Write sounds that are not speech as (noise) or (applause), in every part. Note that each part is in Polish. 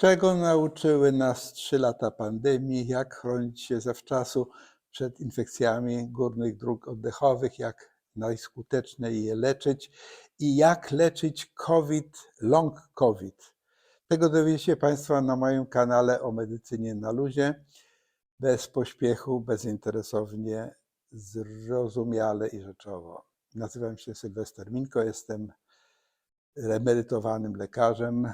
Czego nauczyły nas trzy lata pandemii? Jak chronić się zawczasu przed infekcjami górnych dróg oddechowych? Jak najskuteczniej je leczyć? I jak leczyć COVID, long COVID? Tego dowiecie się Państwo na moim kanale o medycynie na luzie. Bez pośpiechu, bezinteresownie, zrozumiale i rzeczowo. Nazywam się Sylwester Minko, jestem emerytowanym lekarzem,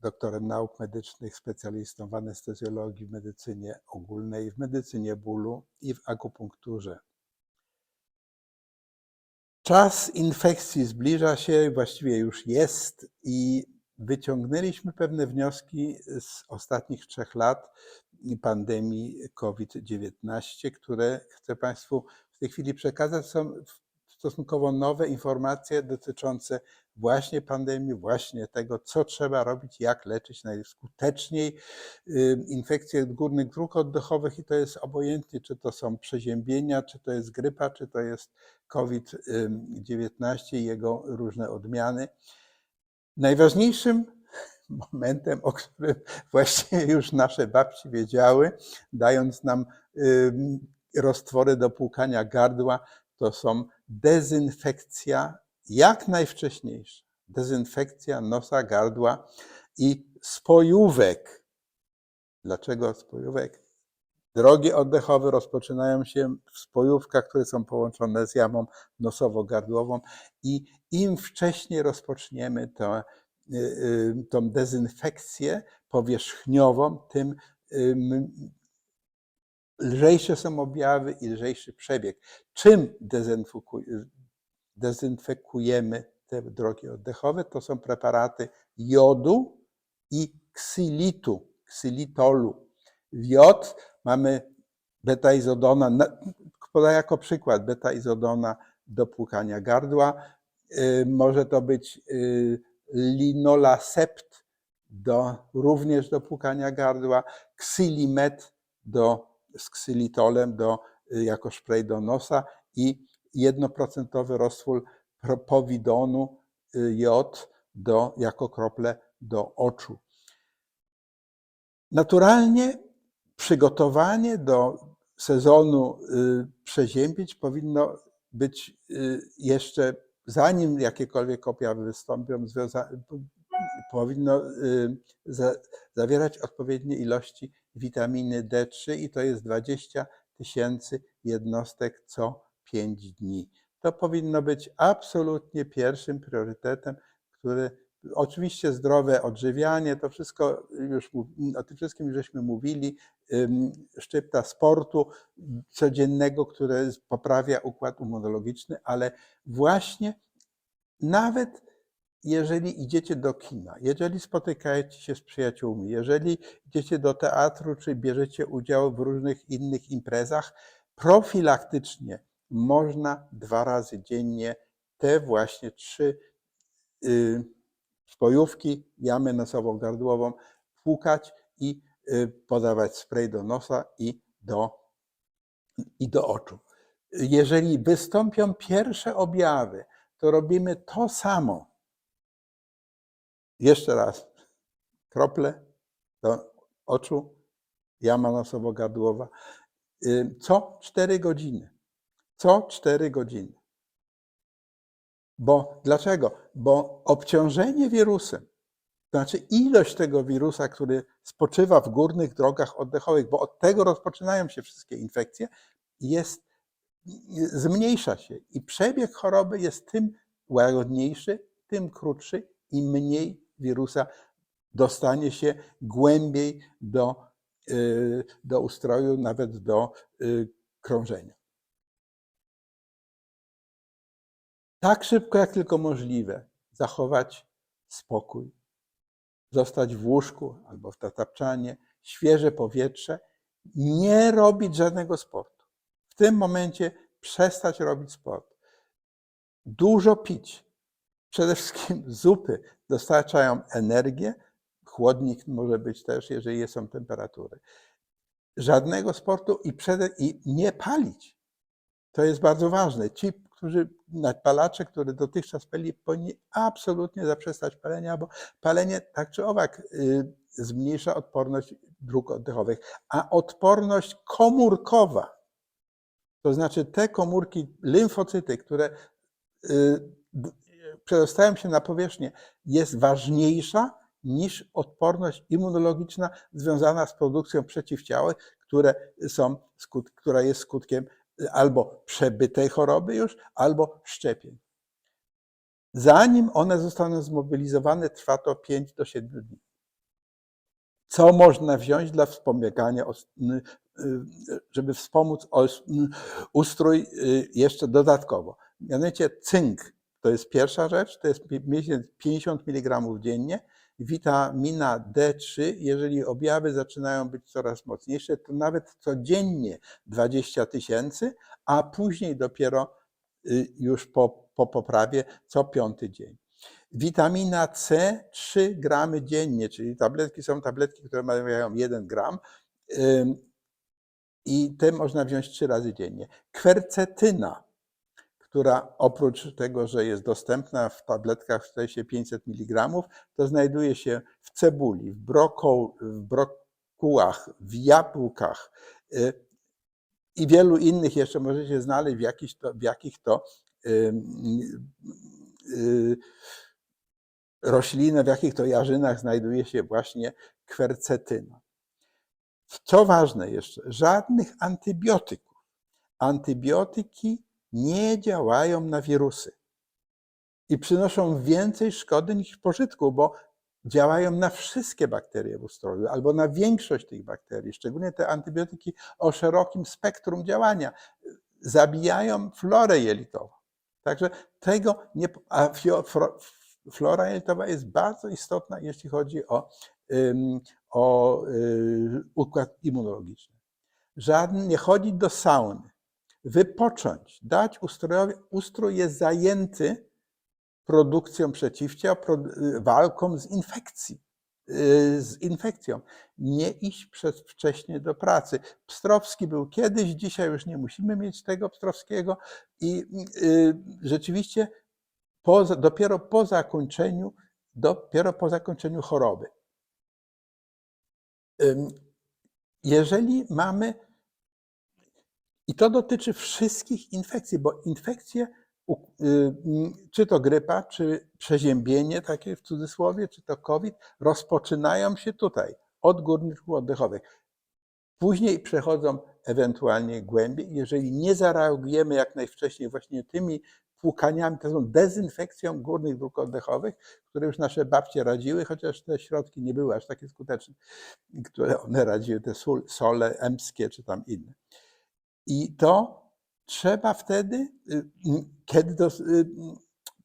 doktorem nauk medycznych, specjalistą w anestezjologii, w medycynie ogólnej, w medycynie bólu i w akupunkturze. Czas infekcji zbliża się, właściwie już jest, i wyciągnęliśmy pewne wnioski z ostatnich trzech lat pandemii COVID-19, które chcę Państwu w tej chwili przekazać. Są stosunkowo nowe informacje dotyczące właśnie pandemii, właśnie tego, co trzeba robić, jak leczyć najskuteczniej infekcje górnych dróg oddechowych i to jest obojętnie, czy to są przeziębienia, czy to jest grypa, czy to jest COVID-19 i jego różne odmiany. Najważniejszym (laughs) momentem, o którym (laughs) właściwie już nasze babci wiedziały, dając nam roztwory do płukania gardła, to są dezynfekcja jak najwcześniejsza. Dezynfekcja nosa, gardła i spojówek. Dlaczego spojówek? Drogi oddechowe rozpoczynają się w spojówkach, które są połączone z jamą nosowo-gardłową i im wcześniej rozpoczniemy to, tą dezynfekcję powierzchniową, tym lżejsze są objawy i lżejszy przebieg. Czym dezynfekujemy te drogi oddechowe? To są preparaty jodu i ksilitu, ksylitolu. W jod mamy beta-izodona, podaję jako przykład beta-izodona do płukania gardła. Może to być linolasept do, również do płukania gardła, ksilimet do, z ksylitolem do, jako spray do nosa i jednoprocentowy roztwór powidonu jod do, jako krople do oczu. Naturalnie przygotowanie do sezonu przeziębić powinno być jeszcze, zanim jakiekolwiek objawy wystąpią, powinno zawierać odpowiednie ilości witaminy D3 i to jest 20 tysięcy jednostek co 5 dni. To powinno być absolutnie pierwszym priorytetem, który oczywiście zdrowe odżywianie, to wszystko już o tym wszystkim żeśmy mówili, szczypta sportu codziennego, które poprawia układ immunologiczny, ale właśnie nawet jeżeli idziecie do kina, jeżeli spotykacie się z przyjaciółmi, jeżeli idziecie do teatru, czy bierzecie udział w różnych innych imprezach, profilaktycznie można dwa razy dziennie te właśnie trzy spojówki, jamę nosowo-gardłową płukać i podawać spray do nosa i do, i do oczu. Jeżeli wystąpią pierwsze objawy, to robimy to samo. Jeszcze raz. Krople do oczu, jama nosowo-gardłowa. Co 4 godziny. Co 4 godziny. Bo dlaczego? Bo obciążenie wirusem, to znaczy ilość tego wirusa, który spoczywa w górnych drogach oddechowych, bo od tego rozpoczynają się wszystkie infekcje, jest, zmniejsza się i przebieg choroby jest tym łagodniejszy, tym krótszy i mniej wirusa dostanie się głębiej do, do ustroju, nawet do krążenia. Tak szybko, jak tylko możliwe, zachować spokój, zostać w łóżku albo w tapczanie, świeże powietrze, nie robić żadnego sportu. W tym momencie przestać robić sport. Dużo pić. Przede wszystkim (laughs) zupy dostarczają energię. Chłodnik może być też, jeżeli są temperatury. Żadnego sportu i, przede, i nie palić. To jest bardzo ważne. Ci, którzy, palacze, które dotychczas pali, powinni absolutnie zaprzestać palenia, bo palenie tak czy owak zmniejsza odporność dróg oddechowych, a odporność komórkowa, to znaczy te komórki, limfocyty, które y, przedostają się na powierzchnię, jest ważniejsza niż odporność immunologiczna związana z produkcją przeciwciał, które są, która jest skutkiem albo przebytej choroby już, albo szczepień. Zanim one zostaną zmobilizowane, trwa to 5 do 7 dni. Co można wziąć dla wspomagania, n- y, żeby wspomóc ustrój y, jeszcze dodatkowo? Mianowicie cynk to jest pierwsza rzecz, to jest pi- miesiąc 50 mg dziennie. Witamina D3, jeżeli objawy zaczynają być coraz mocniejsze, to nawet codziennie 20 tysięcy, a później dopiero y, już po, po poprawie co piąty dzień. Witamina C 3 gramy dziennie, czyli tabletki są tabletki, które mają 1 gram i te można wziąć 3 razy dziennie. Kwercetyna, która oprócz tego, że jest dostępna w tabletkach w stresie 500 mg, to znajduje się w cebuli, w, broko, w brokułach, w jabłkach y, i wielu innych jeszcze możecie znaleźć, w, jakichś to, w jakich to ym, y, roślinach, w jakich to jarzynach znajduje się właśnie kwercetyna. Co ważne jeszcze, żadnych antybiotyków. Antybiotyki nie działają na wirusy i przynoszą więcej szkody niż pożytku, bo działają na wszystkie bakterie w ustroju albo na większość tych bakterii, szczególnie te antybiotyki o szerokim spektrum działania. Zabijają florę jelitową. Także tego nie. A flora jelitowa jest bardzo istotna, jeśli chodzi o, o y, układ immunologiczny. Żaden, nie chodzić do sauny, wypocząć, dać ustrojowi. Ustrój jest zajęty produkcją przeciwciał, y, walką z infekcji, y, z infekcją. Nie iść przedwcześnie do pracy. Pstrowski był kiedyś, dzisiaj już nie musimy mieć tego Pstrowskiego i y, rzeczywiście dopiero po zakończeniu, dopiero po zakończeniu choroby. Jeżeli mamy, i to dotyczy wszystkich infekcji, bo infekcje, y, czy to grypa, czy przeziębienie, takie w cudzysłowie, czy to COVID, rozpoczynają się tutaj, od górnych dróg oddechowych. Później przechodzą ewentualnie głębiej. Jeżeli nie zareagujemy jak najwcześniej właśnie tymi płukaniami, tą dezynfekcją górnych dróg oddechowych, które już nasze babcie radziły, chociaż te środki nie były aż takie skuteczne, które one radziły, te sole emskie czy tam inne. I to trzeba wtedy, y, kiedy to, y,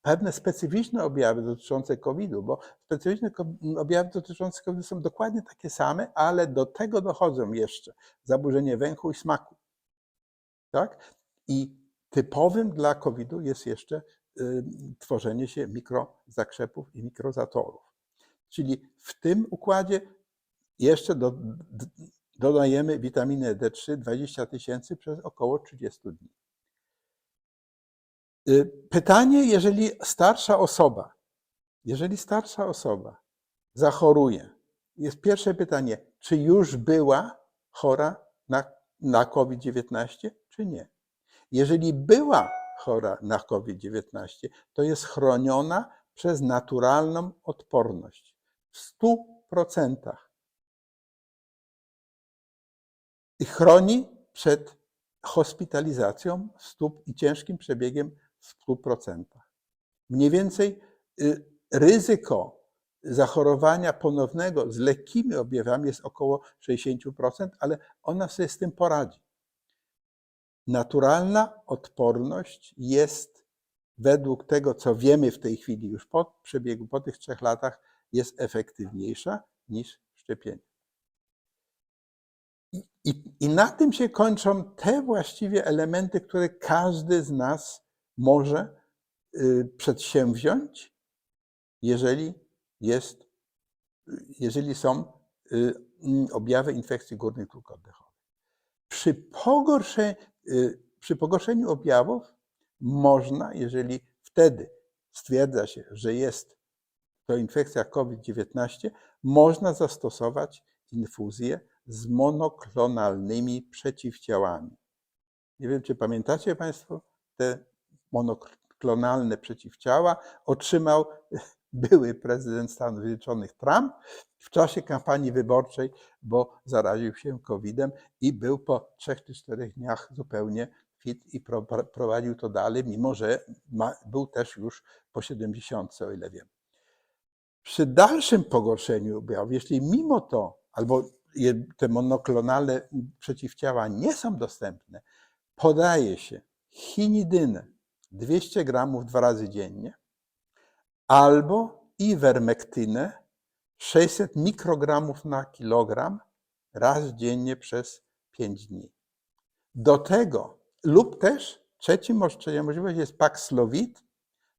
pewne specyficzne objawy dotyczące COVID-u, bo specyficzne objawy dotyczące COVID są dokładnie takie same, ale do tego dochodzą jeszcze zaburzenie węchu i smaku. Tak? I typowym dla COVID-u jest jeszcze y, tworzenie się mikrozakrzepów i mikrozatorów. Czyli w tym układzie jeszcze do, dodajemy witaminę D3 20 tysięcy przez około 30 dni. Y, Pytanie, jeżeli starsza osoba, jeżeli starsza osoba zachoruje, jest pierwsze pytanie, czy już była chora na, na COVID-19, czy nie? Jeżeli była chora na COVID-19, to jest chroniona przez naturalną odporność w 100%. I chroni przed hospitalizacją stóp i ciężkim przebiegiem w 100%. Mniej więcej y, ryzyko zachorowania ponownego z lekkimi objawami jest około 60%, ale ona sobie z tym poradzi. Naturalna odporność jest według tego, co wiemy w tej chwili już po przebiegu, po tych trzech latach, jest efektywniejsza niż szczepienie. I, i, na tym się kończą te właściwie elementy, które każdy z nas może y, przedsięwziąć, jeżeli, jest, jeżeli są y, mm, objawy infekcji górnych dróg oddechowych. Przy, pogorsze, y, przy pogorszeniu objawów można, jeżeli wtedy stwierdza się, że jest to infekcja COVID-19, można zastosować infuzję z monoklonalnymi przeciwciałami. Nie wiem, czy pamiętacie Państwo te monoklonalne przeciwciała? Otrzymał (laughs) były prezydent Stanów Zjednoczonych Trump w czasie kampanii wyborczej, bo zaraził się COVID-em i był po trzech czy czterech dniach zupełnie fit i pro, prowadził to dalej, mimo że ma, był też już po 70, o ile wiem. Przy dalszym pogorszeniu objawów, jeśli mimo to, albo te monoklonalne przeciwciała nie są dostępne, podaje się chinidynę 200 gramów dwa razy dziennie, albo iwermektynę 600 mikrogramów na kilogram raz dziennie przez 5 dni. Do tego, lub też trzecia możliwość jest Paxlovid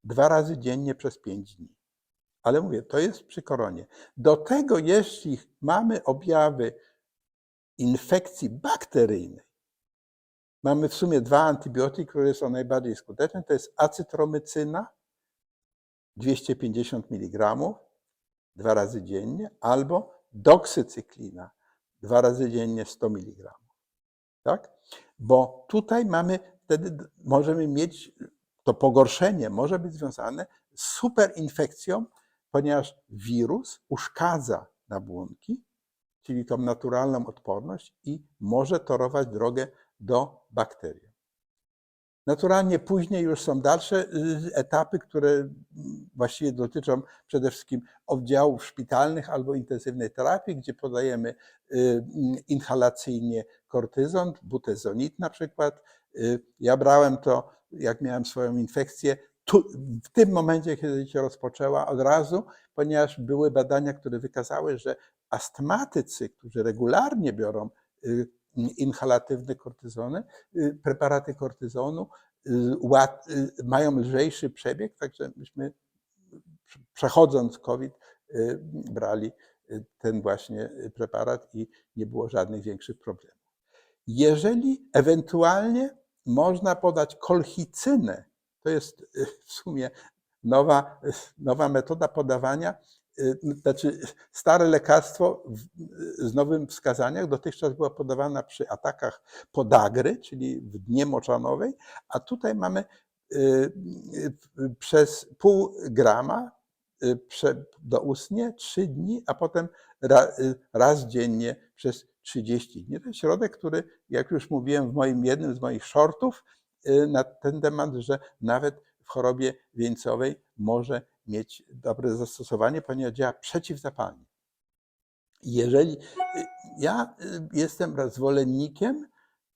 dwa razy dziennie przez 5 dni. Ale mówię, to jest przy koronie. Do tego, jeśli mamy objawy infekcji bakteryjnej, mamy w sumie dwa antybiotyki, które są najbardziej skuteczne. To jest acetromycyna 250 mg dwa razy dziennie, albo doksycyklina dwa razy dziennie 100 mg. Tak? Bo tutaj mamy, wtedy możemy mieć, to pogorszenie może być związane z superinfekcją, ponieważ wirus uszkadza nabłonki, czyli tą naturalną odporność i może torować drogę do bakterii. Naturalnie później już są dalsze y, etapy, które właściwie dotyczą przede wszystkim oddziałów szpitalnych albo intensywnej terapii, gdzie podajemy y, inhalacyjnie kortyzon, butezonit na przykład. Y, ja brałem to, jak miałem swoją infekcję, tu, w tym momencie, kiedy się rozpoczęła, od razu, ponieważ były badania, które wykazały, że astmatycy, którzy regularnie biorą inhalatywne kortyzony, y, preparaty kortyzonu y, y, mają lżejszy przebieg, także myśmy przechodząc COVID brali ten właśnie preparat i nie było żadnych większych problemów. Jeżeli ewentualnie można podać kolchicynę, to jest w sumie nowa, nowa metoda podawania, Y, znaczy stare lekarstwo z nowym wskazaniach dotychczas była podawana przy atakach podagry, czyli w dnie moczanowej, a tutaj mamy y, y, przez pół grama doustnie, trzy dni, a potem raz dziennie przez 30 dni. To jest środek, który, jak już mówiłem w moim jednym z moich shortów na ten temat, że nawet w chorobie wieńcowej może mieć dobre zastosowanie, ponieważ działa przeciwzapalnie. Jeżeli y, ja y, jestem zwolennikiem,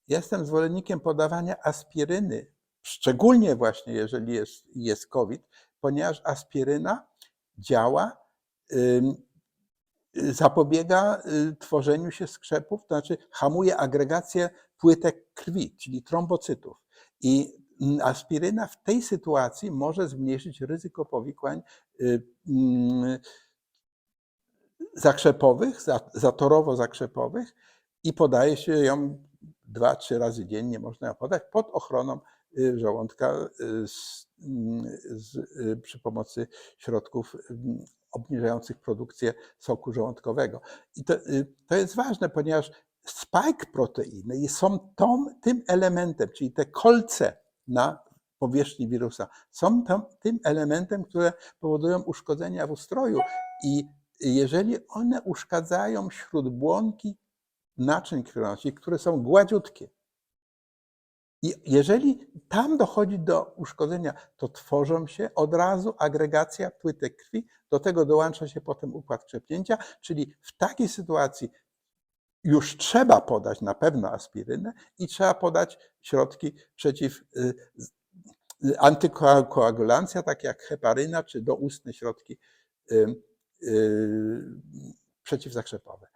jestem zwolennikiem podawania aspiryny, szczególnie właśnie jeżeli jest, jest COVID, ponieważ aspiryna działa, zapobiega y, tworzeniu się skrzepów, to znaczy hamuje agregację płytek krwi, czyli trombocytów. I aspiryna w tej sytuacji może zmniejszyć ryzyko powikłań y, mm, zakrzepowych, zatorowo-zakrzepowych i podaje się ją dwa, trzy razy dziennie, można ją podać pod ochroną y, żołądka y, z, mm, z, przy pomocy środków mm, obniżających produkcję soku żołądkowego. I to, to jest ważne, ponieważ spike proteiny są tą, tym elementem, czyli te kolce na powierzchni wirusa. Są tym elementem, które powodują uszkodzenia w ustroju i jeżeli one uszkadzają śródbłonki naczyń krwionośnych, które są gładziutkie, i jeżeli tam dochodzi do uszkodzenia, to tworzą się od razu agregacja płytek krwi, do tego dołącza się potem układ krzepnięcia, czyli w takiej sytuacji już trzeba podać na pewno aspirynę i trzeba podać środki przeciw y, y, antykoagulancja, takie jak heparyna czy doustne środki y, przeciwzakrzepowe.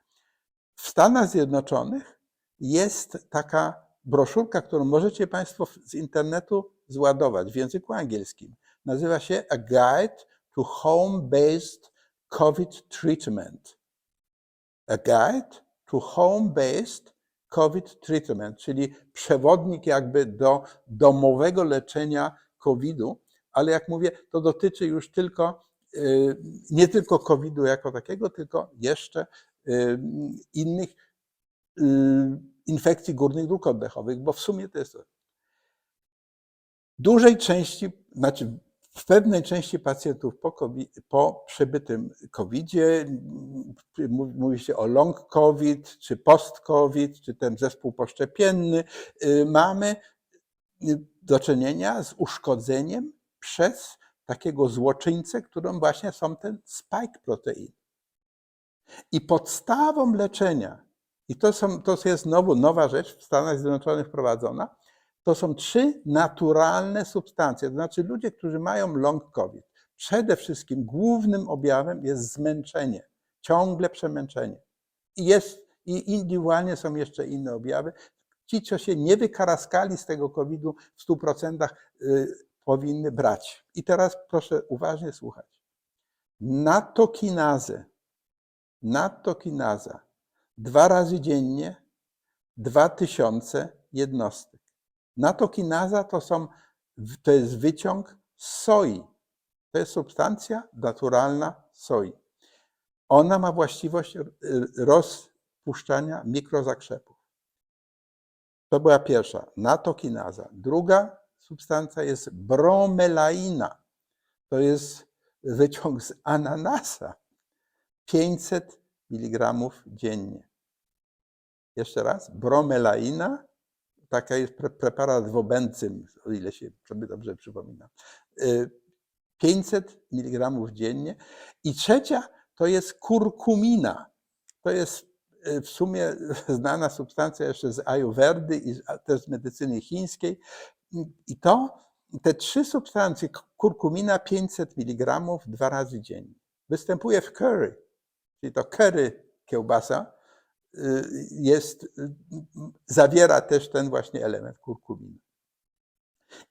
W Stanach Zjednoczonych jest taka broszurka, którą możecie Państwo z internetu zładować w języku angielskim. Nazywa się A Guide to Home-Based COVID Treatment. A Guide to home-based COVID treatment, czyli przewodnik jakby do domowego leczenia COVID-u, ale jak mówię, to dotyczy już tylko y, nie tylko COVID-u jako takiego, tylko jeszcze y, innych y, infekcji górnych dróg oddechowych, bo w sumie to jest dużej części, znaczy w pewnej części pacjentów po, COVID, po przebytym COVID-zie, mów- mówi się o long COVID, czy post-COVID, czy ten zespół poszczepienny, y, mamy y, do czynienia z uszkodzeniem przez takiego złoczyńcę, którym właśnie są ten spike protein. I podstawą leczenia, i to, są, to jest znowu nowa rzecz w Stanach Zjednoczonych wprowadzona, to są trzy naturalne substancje. To znaczy ludzie, którzy mają long COVID, przede wszystkim głównym objawem jest zmęczenie, ciągle przemęczenie. I, jest, I indywidualnie są jeszcze inne objawy. Ci, co się nie wykaraskali z tego COVID-u w 100% y, powinny brać. I teraz proszę uważnie słuchać. Natokinazę, natokinazę dwa razy dziennie 2000 jednostek. Natokinaza to, są, to jest wyciąg z soi. To jest substancja naturalna soi. Ona ma właściwość rozpuszczania mikrozakrzepów. To była pierwsza, natokinaza. Druga substancja jest bromelaina. To jest wyciąg z ananasa. 500 mg dziennie. Jeszcze raz, bromelaina, taka jest pre- preparat w obęcym, o ile się sobie dobrze przypominam. Y, 500 mg dziennie. I trzecia to jest kurkumina. To jest y, w sumie (laughs) znana substancja jeszcze z Ayurvedy i też z medycyny chińskiej. I to, te trzy substancje, kurkumina 500 mg dwa razy dziennie. Występuje w curry, czyli to curry kiełbasa, y, jest, y, zawiera też ten właśnie element kurkuminy.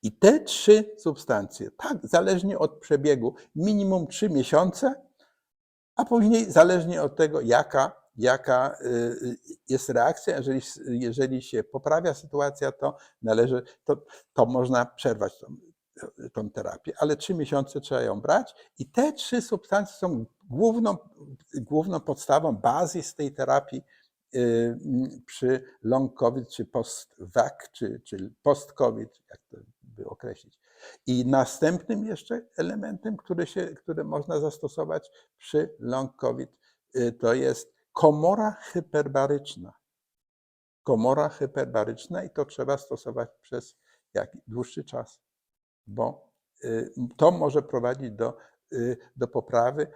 I te trzy substancje, tak, zależnie od przebiegu, minimum 3 miesiące, a później zależnie od tego, jaka, jaka y, jest reakcja, jeżeli, jeżeli się poprawia sytuacja, to należy, to, to można przerwać tą, tą terapię, ale 3 miesiące trzeba ją brać i te trzy substancje są główną, główną podstawą, z tej terapii y, przy long COVID, czy post-vac, czy, czy post-COVID, jak to by określić. I następnym jeszcze elementem, który, się, który można zastosować przy long COVID, y, to jest komora hyperbaryczna. Komora hyperbaryczna i to trzeba stosować przez jak dłuższy czas, bo y, to może prowadzić do, y, do poprawy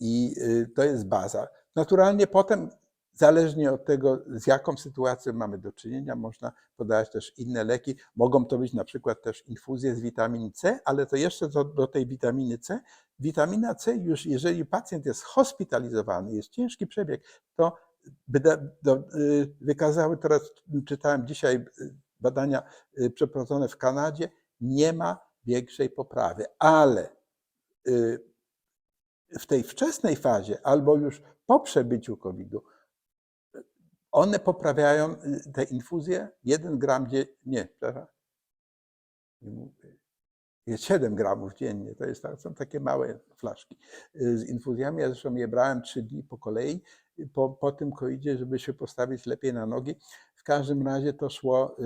i to jest baza. Naturalnie potem, zależnie od tego, z jaką sytuacją mamy do czynienia, można podawać też inne leki. Mogą to być na przykład też infuzje z witaminy C, ale to jeszcze do, do tej witaminy C. Witamina C już, jeżeli pacjent jest hospitalizowany, jest ciężki przebieg, to y, wykazały teraz, czytałem dzisiaj y, badania y, przeprowadzone w Kanadzie, nie ma większej poprawy, ale w tej wczesnej fazie albo już po przebyciu COVID-u, one poprawiają y, te infuzje. 1 gram dziennie, nie, przepraszam, nie mówię, jest 7 gramów dziennie, to jest, tak- są takie małe flaszki y, z infuzjami, ja zresztą je brałem 3 dni po kolei, y, po, po tym coidzie, żeby się postawić lepiej na nogi. W każdym razie to szło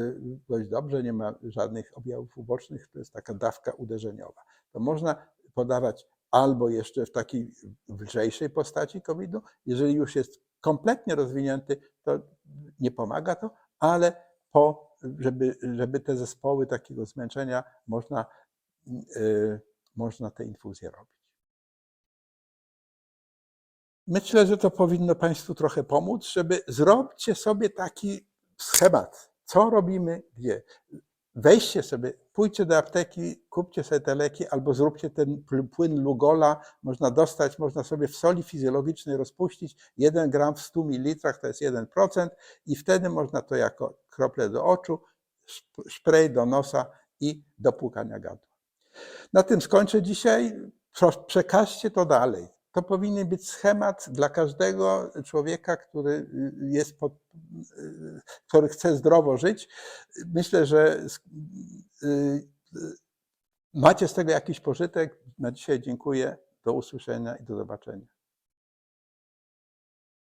dość dobrze, nie ma żadnych objawów ubocznych, to jest taka dawka uderzeniowa. To można podawać albo jeszcze w takiej lżejszej postaci COVID-u, jeżeli już jest kompletnie rozwinięty, to nie pomaga to, ale po, żeby, żeby te zespoły takiego zmęczenia można, y, można te infuzje robić. Myślę, że to powinno Państwu trochę pomóc, żeby zróbcie sobie taki schemat, co robimy, gdzie. Weźcie sobie, pójdźcie do apteki, kupcie sobie te leki albo zróbcie ten płyn Lugola, można dostać, można sobie w soli fizjologicznej rozpuścić 1 gram w 100 ml, to jest 1% i wtedy można to jako krople do oczu, szprej do nosa i do płukania gardła. Na tym skończę dzisiaj. Przekażcie to dalej. To powinien być schemat dla każdego człowieka, który y, jest pod, y, który chce zdrowo żyć. Myślę, że y, macie z tego jakiś pożytek. Na dzisiaj dziękuję. Do usłyszenia i do zobaczenia.